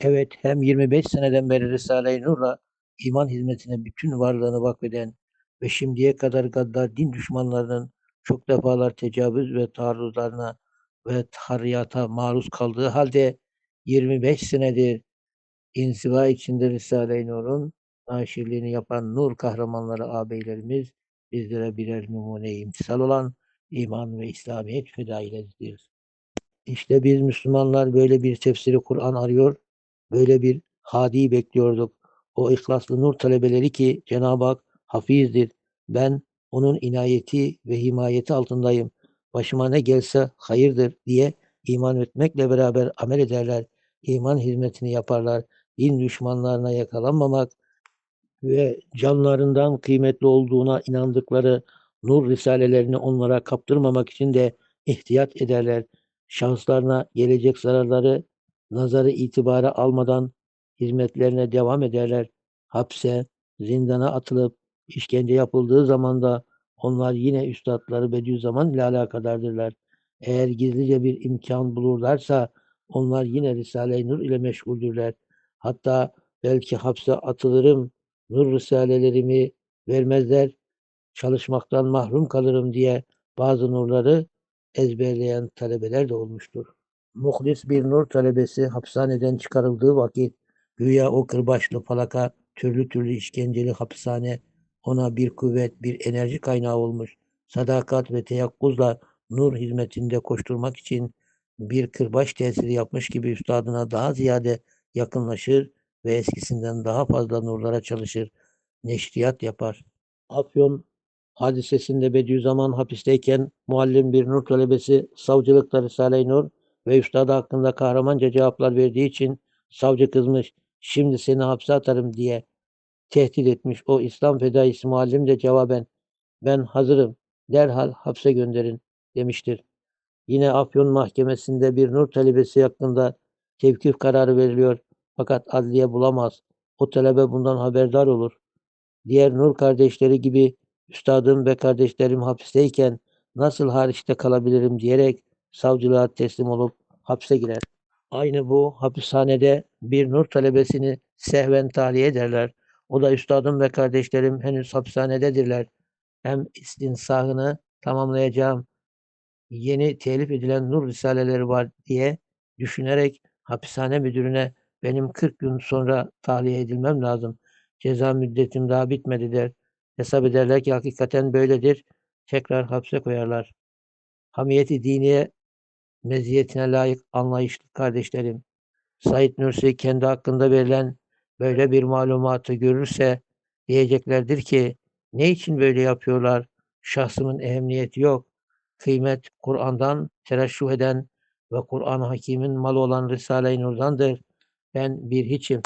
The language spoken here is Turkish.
Evet, hem 25 seneden beri Risale-i Nur'la iman hizmetine bütün varlığını vakfeden ve şimdiye kadar gaddar din düşmanlarının çok defalar tecavüz ve taarruzlarına ve tahriyata maruz kaldığı halde 25 senedir inziva içinde Risale-i Nur'un naşirliğini yapan nur kahramanları ağabeylerimiz bizlere birer numune imtisal olan iman ve İslamiyet fedaileridir. İşte biz Müslümanlar böyle bir tefsiri Kur'an arıyor, böyle bir hadi bekliyorduk. O ihlaslı nur talebeleri ki Cenab-ı Hak hafizdir. Ben onun inayeti ve himayeti altındayım. Başıma ne gelse hayırdır diye iman etmekle beraber amel ederler. İman hizmetini yaparlar. Din düşmanlarına yakalanmamak ve canlarından kıymetli olduğuna inandıkları nur risalelerini onlara kaptırmamak için de ihtiyat ederler. Şahıslarına gelecek zararları nazarı itibara almadan hizmetlerine devam ederler. Hapse, zindana atılıp işkence yapıldığı zaman da onlar yine üstadları Bediüzzaman ile alakadardırlar. Eğer gizlice bir imkan bulurlarsa onlar yine Risale-i Nur ile meşguldürler. Hatta belki hapse atılırım, nur risalelerimi vermezler, çalışmaktan mahrum kalırım diye bazı nurları ezberleyen talebeler de olmuştur. Muhlis bir nur talebesi hapishaneden çıkarıldığı vakit güya o kırbaçlı falaka türlü türlü işkenceli hapishane ona bir kuvvet, bir enerji kaynağı olmuş. Sadakat ve teyakkuzla nur hizmetinde koşturmak için bir kırbaç tesiri yapmış gibi üstadına daha ziyade yakınlaşır ve eskisinden daha fazla nurlara çalışır, neşriyat yapar. Afyon hadisesinde Bediüzzaman hapisteyken muallim bir nur talebesi savcılıkta Risale-i Nur ve üstadı hakkında kahramanca cevaplar verdiği için savcı kızmış, şimdi seni hapse atarım diye tehdit etmiş. O İslam fedaisi muallim de cevaben ben hazırım derhal hapse gönderin demiştir. Yine Afyon Mahkemesi'nde bir nur talebesi hakkında tevkif kararı veriliyor. Fakat adliye bulamaz. O talebe bundan haberdar olur. Diğer nur kardeşleri gibi üstadım ve kardeşlerim hapisteyken nasıl hariçte kalabilirim diyerek savcılığa teslim olup hapse girer. Aynı bu hapishanede bir nur talebesini sehven tahliye ederler. O da üstadım ve kardeşlerim henüz hapishanededirler. Hem istinsahını tamamlayacağım yeni telif edilen nur risaleleri var diye düşünerek hapishane müdürüne benim 40 gün sonra tahliye edilmem lazım. Ceza müddetim daha bitmedi der. Hesap ederler ki hakikaten böyledir. Tekrar hapse koyarlar. Hamiyeti diniye meziyetine layık anlayışlı kardeşlerim. Said Nursi kendi hakkında verilen böyle bir malumatı görürse diyeceklerdir ki ne için böyle yapıyorlar? Şahsımın ehemmiyeti yok. Kıymet Kur'an'dan tereşşuh eden ve Kur'an-ı Hakim'in malı olan Risale-i Nur'dandır. Ben bir hiçim.